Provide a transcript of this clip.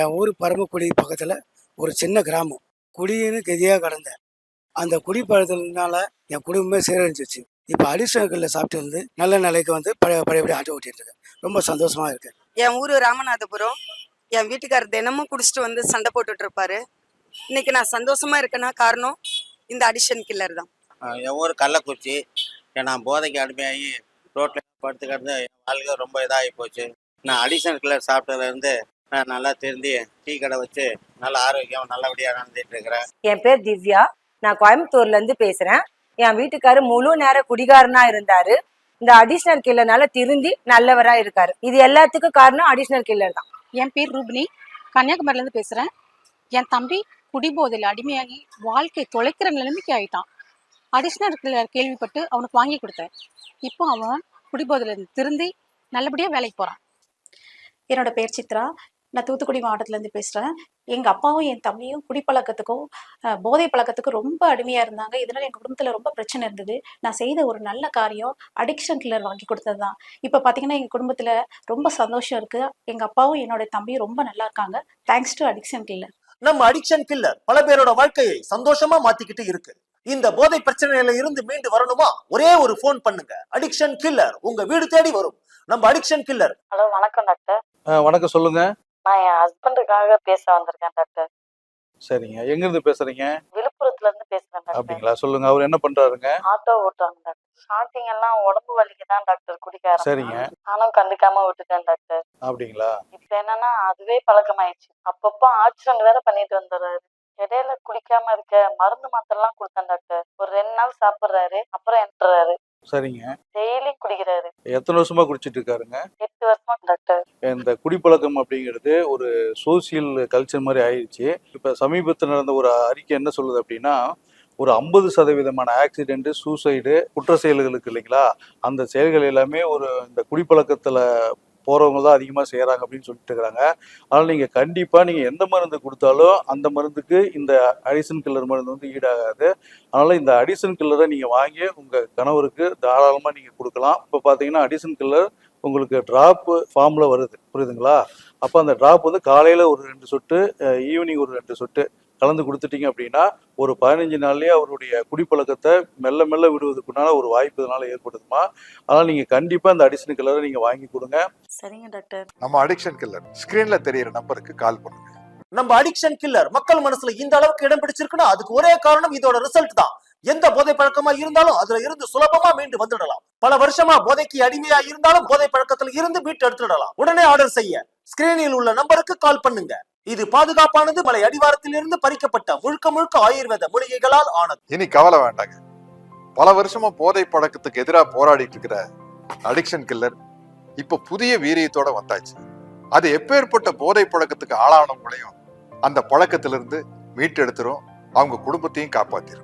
என் ஊர் பரமக்குடி பக்கத்தில் ஒரு சின்ன கிராமம். குடின்னு கதியாக கடந்தேன் அந்த குடி பழத்தினால என் குடும்பமே சீரழிஞ்சிச்சு இப்போ அடிஷனல்களில் சாப்பிட்டு இருந்து நல்ல நிலைக்கு வந்து பழைய பழையபடி ஆட்டோ ஓட்டிட்டு இருக்கேன். ரொம்ப சந்தோஷமா இருக்கேன் என் ஊர் ராமநாதபுரம். என் வீட்டுக்காரர் தினமும் குடிச்சிட்டு வந்து சண்டை போட்டுட்டு இருப்பாரு. இன்னைக்கு நான் சந்தோஷமா இருக்கேன்னா காரணம் இந்த அடிஷன் கில்லர் தான். என் ஊர் கள்ளக்குறிச்சி. நான் போதைக்கு அடிமையாகி ரோட்டில் படுத்து கிடந்து என் வாழ்க்கை ரொம்ப இதாகி போச்சு. நான் அடிஷன் கில்லர் சாப்பிட்டதுலேருந்து நான் நல்லா திருந்தி டீ கடை வச்சு நல்ல ஆரோக்கியம் நல்லபடியாக நடந்துட்டு இருக்கிறேன் என் பேர் திவ்யா. நான் கோயம்புத்தூர்ல இருந்து பேசுறேன். என் வீட்டுக்காரு முழு நேர குடிகாரனா இருந்தாரு. இந்த அடிஷனல் கில்லர்னால திருந்தி நல்லவரா இருக்காரு. இது எல்லாத்துக்கும் காரணம் அடிஷனல் கில்லர் தான். என் பேர் ரூபினி. கன்னியாகுமரியிலேருந்து பேசுகிறேன் என் தம்பி குடிபோதையில் அடிமையாகி வாழ்க்கை தொலைக்கிற நிலைமைக்கு ஆயிட்டான். அடிஷ்னல் கேள்விப்பட்டு அவனுக்கு வாங்கி கொடுத்தேன். இப்போ அவன் குடிபோதையில திருந்தி நல்லபடியாக வேலைக்கு போகிறான் என்னோட பேர் சித்ரா. நான் தூத்துக்குடி மாவட்டத்துலேருந்து பேசுகிறேன் எங்கள் அப்பாவும் என் தம்பியும் குடிப்பழக்கத்துக்கும் போதை பழக்கத்துக்கும் ரொம்ப அடிமையாக இருந்தாங்க. இதனால் எங்கள் குடும்பத்தில் ரொம்ப பிரச்சனை இருந்தது. நான் செய்த ஒரு நல்ல காரியம் அடிக்ஷன் கில்லர் வாங்கி கொடுத்தது தான் இப்போ பார்த்தீங்கன்னா எங்கள் குடும்பத்தில் ரொம்ப சந்தோஷம் இருக்குது எங்கள் அப்பாவும் என்னோட தம்பியும் ரொம்ப நல்லா இருக்காங்க. தேங்க்ஸ் டு அடிக்ஷன் கில்லர் நம்ம அடிக்ஷன் கில்லர் பல பேரோட வாழ்க்கையை சந்தோஷமா மாத்திக்கிட்டு இருக்கு. இந்த போதை பிரச்சனையில இருந்து மீண்டு வரணுமா? ஒரே ஒரு ஃபோன் பண்ணுங்க. அடிக்ஷன் கில்லர் உங்க வீடு தேடி வரும். நம்ம அடிக்ஷன் கில்லர் ஹலோ வணக்கம் டாக்டர். வணக்கம் சொல்லுங்க. நான் என் ஹஸ்பண்டுக்காக பேச வந்திருக்கேன் டாக்டர் சரிங்க. எங்க இருந்து பேசுறீங்க? விழுப்புரத்துல இருந்து பேசுறேன் டாக்டர் அப்படிங்களா? சொல்லுங்க. அவர் என்ன பண்றாருங்க? ஆட்டோ ஓட்டுறாங்க டாக்டர் ஸ்டார்டிங் எல்லாம் உடம்பு வலிக்கு தான் டாக்டர் குடிக்க சரிங்க. நானும் கண்டுக்காம விட்டுட்டேன் டாக்டர் அப்படிங்களா? இப்ப என்னன்னா அதுவே பழக்கமாயிடுச்சு. அப்பப்போ ஆக்சிடென்ட் வேற பண்ணிட்டு வந்துடுறாரு. இடையில குடிக்காம இருக்க மருந்து மாத்திரை எல்லாம் கொடுத்தேன் டாக்டர் ஒரு ரெண்டு நாள் சாப்பிடுறாரு அப்புறம் என்றாரு சரிங்க. டெய்லியும் குடிக்கிறாரு. எத்தனை வருஷமா குடிச்சிட்டு இருக்காருங்க? எட்டு வருஷமா டாக்டர். இந்த குடிப்பழக்கம் அப்படிங்கிறது ஒரு சோசியல் கல்ச்சர் மாதிரி ஆயிடுச்சு. இப்போ சமீபத்தில் நடந்த ஒரு அறிக்கை என்ன சொல்லுது அப்படின்னா ஒரு ஐம்பது சதவீதமான ஆக்சிடென்ட் சூசைடு குற்ற செயல்களுக்கு இல்லைங்களா? அந்த செயல்கள் எல்லாமே ஒரு இந்த குடிப்பழக்கத்தில் போகிறவங்க தான் அதிகமாக செய்கிறாங்க அப்படின்னு சொல்லிட்டு இருக்கிறாங்க. அதனால் நீங்கள் கண்டிப்பாக நீங்கள் எந்த மருந்து கொடுத்தாலும் அந்த மருந்துக்கு இந்த அடிசன் கில்லர் மருந்து வந்து ஈடாகாது. அதனால் இந்த அடிசன் கில்லரை நீங்கள் வாங்கி உங்கள் கணவருக்கு தாராளமாக நீங்கள் கொடுக்கலாம். இப்போ பார்த்தீங்கன்னா அடிசன் கில்லர் உங்களுக்கு ட்ராப்பு ஃபார்மில் வருது. புரியுதுங்களா? அப்போ அந்த ட்ராப் வந்து காலையில் ஒரு ரெண்டு சொட்டு ஈவினிங் ஒரு ரெண்டு சொட்டு. கலந்து கொடுத்துட்டீங்க அப்படின்னா ஒரு பதினஞ்சு நாள்லயே அவருடைய குடிப்பழக்கத்தை மெல்ல மெல்ல விடுவதற்குண்டான ஒரு வாய்ப்பு இதனால ஏற்படுதுமா? அதனால் நீங்கள் கண்டிப்பாக இந்த அடிஷனல் கலரை நீங்கள் வாங்கி கொடுங்க. சரிங்க டாக்டர். நம்ம அடிக்ஷன் கில்லர் ஸ்கிரீன்ல தெரியற நம்பருக்கு கால் பண்ணுங்க. நம்ம அடிக்ஷன் கில்லர் மக்கள் மனசுல இந்த அளவுக்கு இடம் பிடிச்சிருக்குன்னா அதுக்கு ஒரே காரணம் இதோட ரிசல்ட் தான். எந்த போதை பழக்கமா இருந்தாலும் அதுல இருந்து சுலபமா மீண்டு வந்துடலாம். பல வருஷமா போதைக்கு அடிமையா இருந்தாலும் போதை பழக்கத்துல இருந்து மீட்டு எடுத்துடலாம். உடனே ஆர்டர் செய்ய. ஸ்கிரீனில் உள்ள நம்பருக்கு கால் பண்ணுங்க. இது பாதுகாப்பானது மலை அடிவாரத்திலிருந்து பறிக்கப்பட்ட முழுக்க முழுக்க ஆயுர்வேத மூலிகைகளால் ஆனது. இனி கவலை வேண்டாங்க. பல வருஷமா போதை பழக்கத்துக்கு எதிராக போராடிட்டு இருக்கிற அடிக்ஷன் கில்லர் இப்ப புதிய வீரியத்தோட வந்தாச்சு. அது எப்பேற்பட்ட போதை பழக்கத்துக்கு ஆளானவங்களையும் அந்த பழக்கத்திலிருந்து மீட்டெடுத்துரும் அவங்க குடும்பத்தையும் காப்பாத்திரும்.